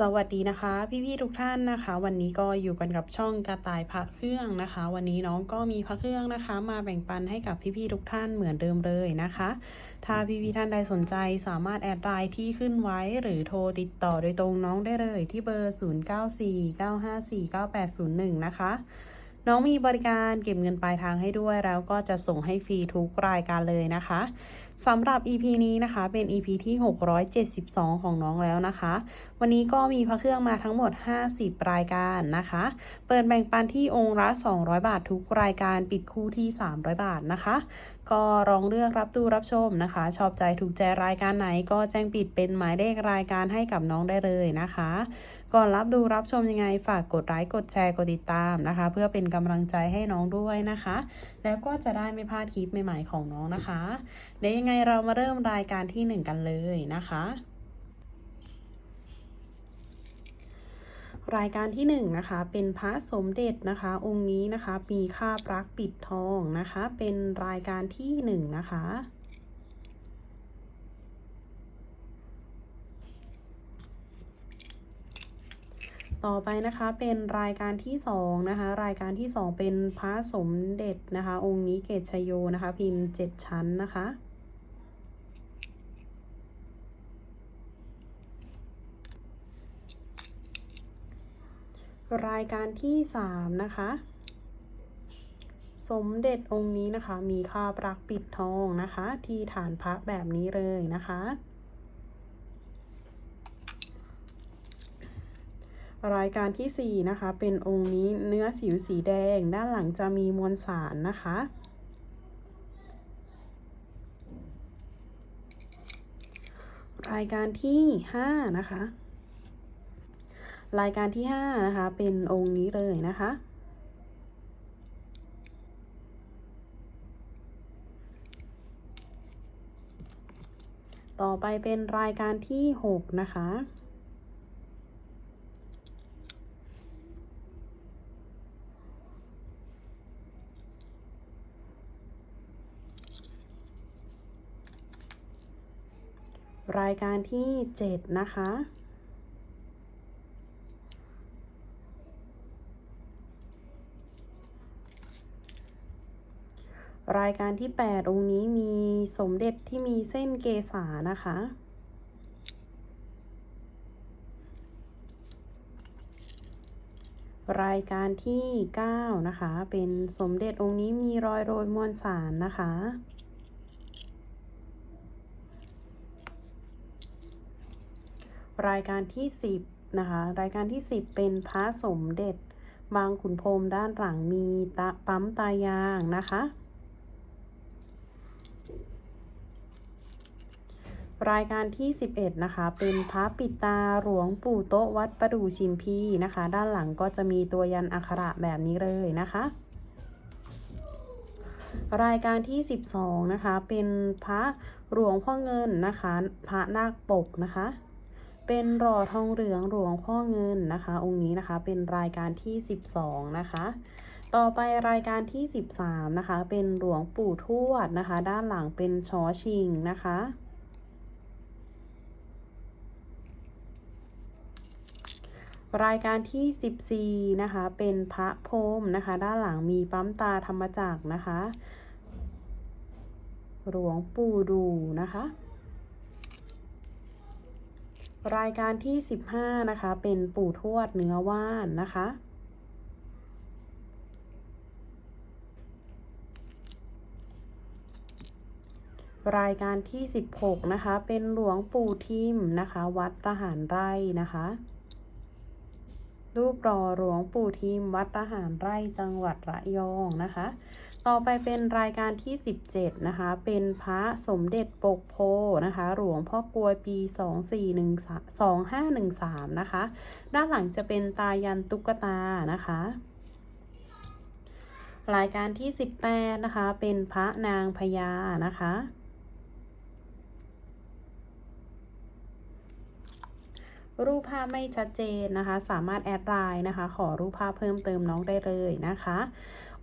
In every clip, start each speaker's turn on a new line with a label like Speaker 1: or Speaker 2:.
Speaker 1: สวัสดีนะคะ พี่ๆทุกท่านนะคะ วันนี้ก็อยู่กันกับช่องกระต่ายพระเครื่องนะคะ วันนี้น้องก็มีพระเครื่องนะคะ มาแบ่งปันให้กับพี่ๆทุกท่านเหมือนเดิมเลยนะคะ ถ้าพี่ๆท่านใดสนใจสามารถแอดไลน์ที่ขึ้นไว้หรือโทรติดต่อโดยตรงน้องได้เลยที่เบอร์ 0949549801 นะคะน้องมีบริการเก็บเงินปลายทางให้ด้วยแล้วก็จะส่งให้ฟรีทุกรายการเลยนะคะสำหรับ EP นี้นะคะเป็น EP ที่ 672 ของน้องแล้วนะคะวันนี้ก็มีพระเครื่องมาทั้งหมด 50 รายการนะคะ เปิดแบ่งปันที่องค์ละ 200 บาททุกรายการปิดคู่ที่ 300 บาทนะคะ ก็ลองเลือกรับดูรับชมนะคะ ชอบใจถูกใจรายการไหนก็แจ้งปิดเป็นหมายเลขรายการให้กับน้องได้เลยนะคะ ก่อนรับดูรับชมยังไงฝากกดไลค์กดแชร์กดติดตามนะคะ เพื่อเป็นกำลังใจให้น้องด้วยนะคะ แล้วก็จะได้ไม่พลาดคลิปใหม่ๆของน้องนะคะเดี๋ยวยังไงเรามาเริ่มรายการที่หนึ่งกันเลยนะคะ รายการที่หนึ่งนะคะเป็นพระสมเด็จนะคะ องค์นี้นะคะมีคาบรักปิดทองนะคะ เป็นรายการที่หนึ่งนะคะต่อไปนะคะเป็นรายการที่สองนะคะรายการที่สองเป็นพระสมเด็จนะคะ องค์นี้เกตชโยนะคะ พิมพ์เจ็ดชั้นนะคะ รายการที่สามนะคะ สมเด็จองค์นี้นะคะ มีคาบรักปิดทองนะคะ ที่ฐานพระแบบนี้เลยนะคะ รายการที่ 4 นะคะ เป็นองค์นี้เนื้อสิวสีแดง ด้านหลังจะมีมวลสารนะคะรายการที่ 5 นะคะ รายการที่5นะคะ เป็นองค์นี้เลยนะคะ ต่อไปเป็นรายการที่ 6 นะคะรายการที่ 7 นะคะ รายการที่ 8 องค์นี้มีสมเด็จที่มีเส้นเกษานะคะ รายการที่ 9 นะคะ เป็นสมเด็จองค์นี้มีรอยโรยมวลสารนะคะ รายการที่ 10 นะคะ รายการที่ 10 เป็นพระสมเด็จบางขุนพรหมด้านหลังมีตะปั๊มตายางนะคะ รายการที่ 11 นะคะ เป็นพระปิดตาหลวงปู่โต๊ะวัดประดู่ชิมพีนะคะ ด้านหลังก็จะมีตัวยันอักขระแบบนี้เลยนะคะ รายการที่ 12 นะคะ เป็นพระหลวงพ่อเงินนะคะ พระนาคปกนะคะ เป็นหล่อทองเหลืองหลวงพ่อเงินนะคะ องค์นี้นะคะเป็นรายการที่ 12 นะคะต่อไปรายการที่ 13 นะคะ เป็นหลวงปู่ทวดนะคะ ด้านหลังเป็นชอชิงนะคะ รายการที่ 14 นะคะ เป็นพระพรมนะคะ ด้านหลังมีปั๊มตาธรรมจักรนะคะ หลวงปู่ดูนะคะ รายการที่ 15 นะคะ เป็นปู่ทวดเนื้อว่านนะคะ รายการที่ 16 นะคะ เป็นหลวงปู่ทิมนะคะ วัดทหารไร่นะคะ รูปรอหลวงปู่ทิมวัดทหารไร่จังหวัดระยองนะคะ ต่อไปเป็นรายการที่ 17 นะคะ เป็นพระสมเด็จปกโพนะคะ หลวงพ่อกลวยปี 2413 2513 นะคะ ด้านหลังจะเป็นตายันตุ๊กตานะคะรายการที่ 18 นะคะ เป็นพระนางพญานะคะ รูปภาพไม่ชัดเจนนะคะ สามารถแอดไลน์นะคะ ขอรูปภาพเพิ่มเติมน้องได้เลยนะคะ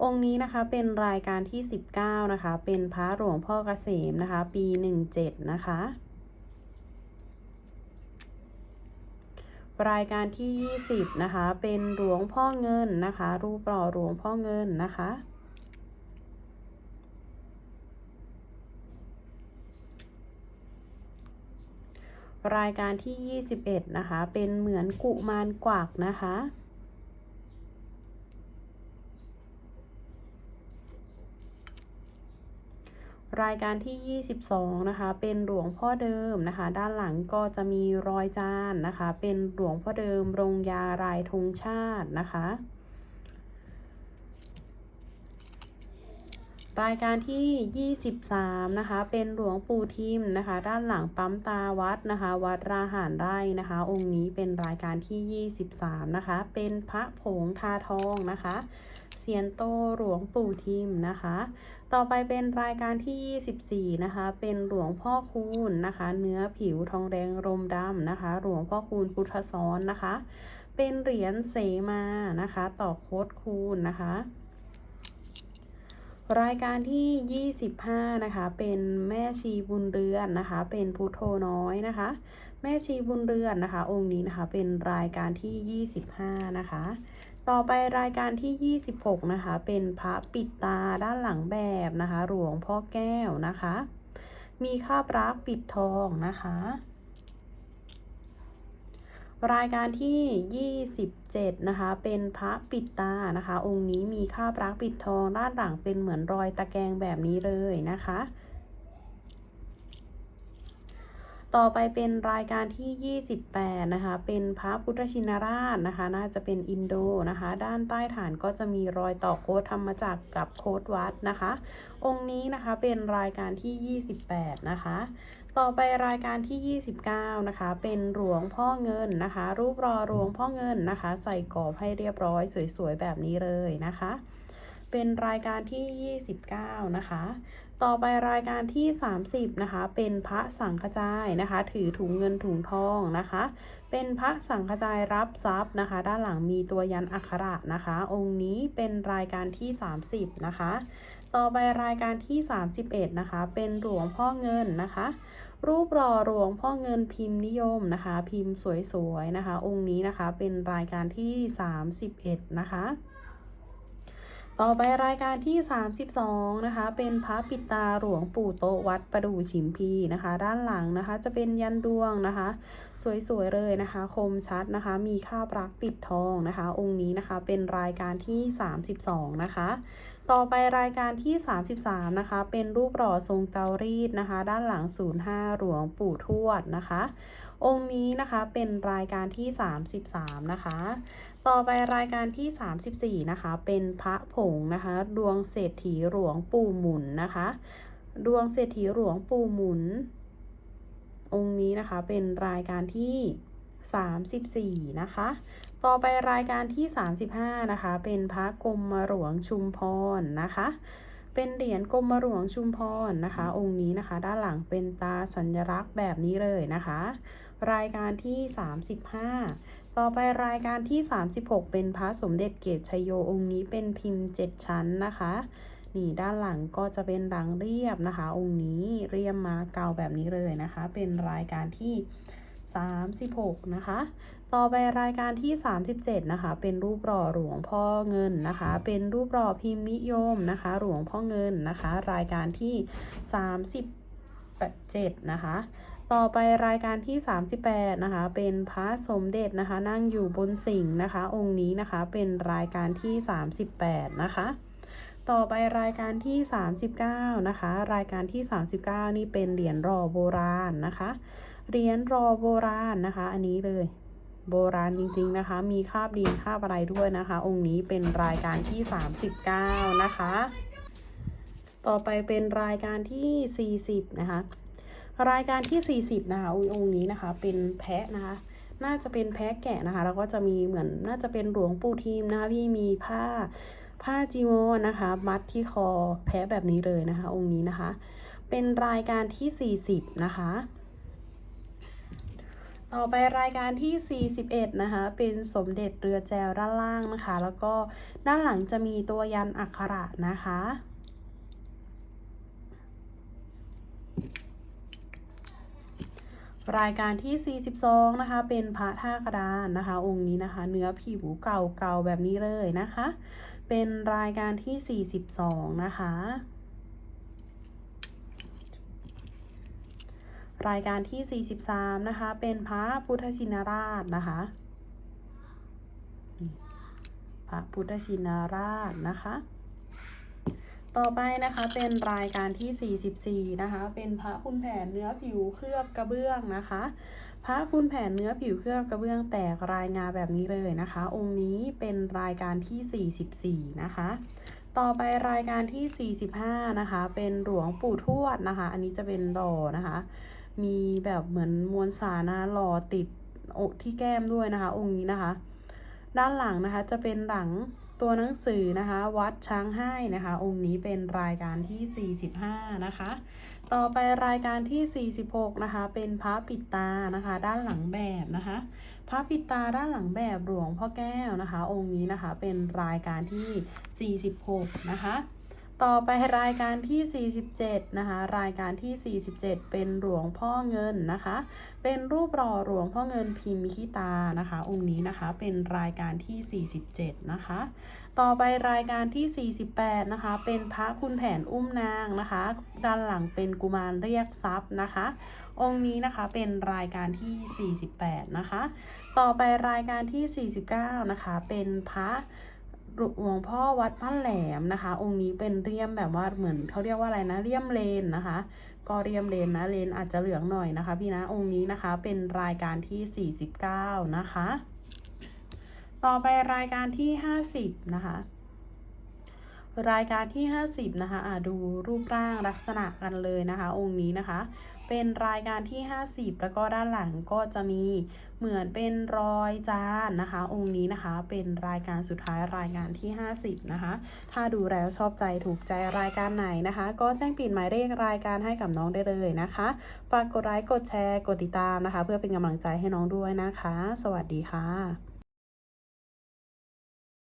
Speaker 1: องค์นี้นะคะเป็นรายการที่ 19 นะคะ เป็นพระหลวงพ่อเกษมนะคะ ปี 17 นะคะ รายการที่ 20 นะคะ เป็นหลวงพ่อเงินนะคะ รูปหล่อหลวงพ่อเงินนะคะ รายการที่ 21 นะคะ เป็นเหมือนกุมารกวักนะคะ รายการที่ 22 นะคะ เป็นหลวงพ่อเดิมนะคะ ด้านหลังก็จะมีรอยจานนะคะ เป็นหลวงพ่อเดิมรงยารายธงชาตินะคะ รายการที่ 23 นะคะ เป็นหลวงปู่ทิมนะคะ ด้านหลังปั๊มตาวัดนะคะ วัดราหารไร่นะคะ องค์นี้เป็นรายการที่ 23 นะคะ เป็นพระผงทาทองนะคะเซียนโตหลวงปู่ทิมนะคะ ต่อไปเป็นรายการที่ 24 นะคะ เป็นหลวงพ่อคูณนะคะ เนื้อผิวทองแดงรมดำนะคะ หลวงพ่อคูณพุทธซ้อนนะคะ เป็นเหรียญเสมานะคะ ต่อโคดคูณนะคะ รายการที่ 25 นะคะ เป็นแม่ชีบุญเรือนนะคะ เป็นพุทโธน้อยนะคะ แม่ชีบุญเรือนนะคะ องค์นี้นะคะ เป็นรายการที่ 25 นะคะ ต่อไปรายการที่ 26 นะคะ เป็นพระปิดตาด้านหลังแบบนะคะ หลวงพ่อแก้วนะคะ มีคาบรักปิดทองนะคะ รายการที่ 27 นะคะ เป็นพระปิดตานะคะ องค์นี้มีคาบรักปิดทองด้านหลังเป็นเหมือนรอยตะแกรงแบบนี้เลยนะคะ ต่อไปเป็นรายการที่ 28 นะคะ เป็นพระพุทธชินราชนะคะ น่าจะเป็นอินโดนะคะ ด้านใต้ฐานก็จะมีรอยต่อโค้ดธรรมจักรกับโค้ดวัดนะคะ องค์นี้นะคะเป็นรายการที่ 28 นะคะ ต่อไปรายการที่ 29 นะคะ เป็นหลวงพ่อเงินนะคะ รูปรอหลวงพ่อเงินนะคะ ใส่กรอบให้เรียบร้อยสวยๆแบบนี้เลยนะคะ เป็นรายการที่ 29 นะคะ ต่อไปรายการที่ 30นะคะ เป็นพระสังฆจายนะคะ ถือถุงเงินถุงทองนะคะ เป็นพระสังฆจายรับทรัพย์นะคะ ด้านหลังมีตัวยันอักขระนะคะ องค์นี้เป็นรายการที่ 30 นะคะ ต่อไปรายการที่ 31 นะคะ เป็นหลวงพ่อเงินนะคะ รูปหล่อหลวงพ่อเงินพิมพ์นิยมนะคะ พิมพ์สวยๆนะคะ องค์นี้นะคะเป็นรายการที่ 31 นะคะ ต่อไปรายการที่ 32 นะคะ เป็นพระปิดตาหลวงปู่โตวัดประดู่ฉิมพีนะคะ ด้านหลังนะคะ จะเป็นยันดวงนะคะ สวยๆเลยนะคะ คมชัดนะคะ มีคาบรักปิดทองนะคะ องค์นี้นะคะเป็นรายการที่ 32 นะคะ ต่อไปรายการที่ 33 นะคะ เป็นรูปหล่อทรงเตารีดนะคะ ด้านหลัง 05 หลวงปู่ทวดนะคะ องค์นี้นะคะเป็นรายการที่ 33 นะคะ ต่อไปรายการที่ 34 นะคะ เป็นพระผงนะคะ ดวงเศรษฐีหลวงปู่หมุนนะคะ ดวงเศรษฐีหลวงปู่หมุน องค์นี้นะคะเป็นรายการที่34 นะคะ ต่อไปรายการที่ 35 นะคะ เป็นพระกรมหลวงชุมพรนะคะ เป็นเหรียญกรมหลวงชุมพรนะคะ องค์นี้นะคะ ด้านหลังเป็นตาสัญลักษณ์แบบนี้เลยนะคะ รายการที่ 35 ต่อไปรายการที่ 36 เป็นพระสมเด็จเกตชโยองค์นี้เป็นพิมพ์ 7 ชั้นนะคะนี่ด้านหลังก็จะเป็นหลังเรียบนะคะ องค์นี้เรียมมาเกาแบบนี้เลยนะคะ เป็นรายการที่ 36 นะคะ ต่อไปรายการที่ 37 นะคะ เป็นรูปหล่อหลวงพ่อเงินนะคะ เป็นรูปหล่อพิมพ์นิยมนะคะ หลวงพ่อเงินนะคะ รายการที่ 37 นะคะ ต่อไปรายการที่ 38 นะคะ เป็นพระสมเด็จนะคะ นั่งอยู่บนสิงห์นะคะ องค์นี้นะคะ เป็นรายการที่ 38 นะคะต่อไปรายการที่ 39 นะคะ รายการที่ 39 นี่เป็นเหรียญรอโบราณนะคะ เหรียญรอโบราณนะคะ อันนี้เลย โบราณจริงๆนะคะ มีคาบดินคาบอะไรด้วยนะคะ องค์นี้เป็นรายการที่ 39 นะคะ ต่อไปเป็นรายการที่ 40 นะคะ รายการที่ 40 นะคะองค์นี้นะคะ เป็นแพะนะคะ น่าจะเป็นแพะแกะนะคะ แล้วก็จะมีเหมือนน่าจะเป็นหลวงปู่ทีมนะคะที่มีผ้าผ้าจีวรนะคะ มัดที่คอแพะแบบนี้เลยนะคะ องค์นี้นะคะ เป็นรายการที่ 40 นะคะ ต่อไปรายการที่ 41 นะคะ เป็นสมเด็จเรือแจวด้านล่างนะคะ แล้วก็ด้านหลังจะมีตัวยันอักขระนะคะ รายการที่ 42 นะคะ เป็นพระท่ากระดานนะคะ องค์นี้นะคะ เนื้อผิวเก่าๆแบบนี้เลยนะคะ เป็นรายการที่ 42 นะคะ รายการที่ 43 นะคะ เป็นพระพุทธชินราชนะคะ พระพุทธชินราชนะคะ ต่อไปนะคะเป็นรายการที่ 44 นะคะ เป็นพระคุณแผนเนื้อผิวเคลือบกระเบื้องนะคะ พระคุณแผนเนื้อผิวเคลือบกระเบื้องแตกรายงานแบบนี้เลยนะคะ องค์นี้เป็นรายการที่ 44 นะคะต่อไปรายการที่ 45 นะคะ เป็นหลวงปู่ทวดนะคะ อันนี้จะเป็นหล่อนะคะ มีแบบเหมือนมวลสารนะหล่อติดอกที่แก้มด้วยนะคะ องค์นี้นะคะ ด้านหลังนะคะจะเป็นหลังตัวหนังสือนะคะ วัดช้างให้นะคะ องค์นี้เป็นรายการที่ 45 นะคะ ต่อไปรายการที่ 46 นะคะ เป็นพระปิดตานะคะ ด้านหลังแบบนะคะ พระปิดตาด้านหลังแบบหลวงพ่อแก้วนะคะ องค์นี้นะคะเป็นรายการที่ 46 นะคะ ต่อไปรายการที่ 47 นะคะ รายการที่ 47 เป็นหลวงพ่อเงินนะคะ เป็นรูปหล่อหลวงพ่อเงินพิมพ์ขี้ตานะคะ องค์นี้นะคะเป็นรายการที่ 47 นะคะ ต่อไปรายการที่ 48 นะคะ เป็นพระคุณแผนอุ้มนางนะคะ ด้านหลังเป็นกุมารเรียกทรัพย์นะคะ องค์นี้นะคะเป็นรายการที่ 48 นะคะ ต่อไปรายการที่ 49 นะคะ เป็นพระ หลวงพ่อวัดบ้านแหลมนะคะ องค์นี้เป็นเรียมแบบว่าเหมือนเขาเรียกว่าอะไรนะเรียมเลนนะคะ ก็เรียมเลนนะเลนอาจจะเหลืองหน่อยนะคะ พี่นะองค์นี้นะคะเป็นรายการที่ 49 นะคะ ต่อไปรายการที่ 50 นะคะ รายการที่ 50 นะคะอะดูรูปร่างลักษณะกันเลยนะคะ องค์นี้นะคะ เป็นรายการที่ 50 แล้วก็ด้านหลังก็จะมีเหมือนเป็นรอยจานนะคะ องค์นี้นะคะ เป็นรายการสุดท้ายรายการที่ 50 นะคะ ถ้าดูแล้วชอบใจถูกใจรายการไหนนะคะ ก็แจ้งปิดหมายเลขรายการให้กับน้องได้เลยนะคะ ฝากกดไลค์กดแชร์กดติดตามนะคะ เพื่อเป็นกำลังใจให้น้องด้วยนะคะ สวัสดีค่ะ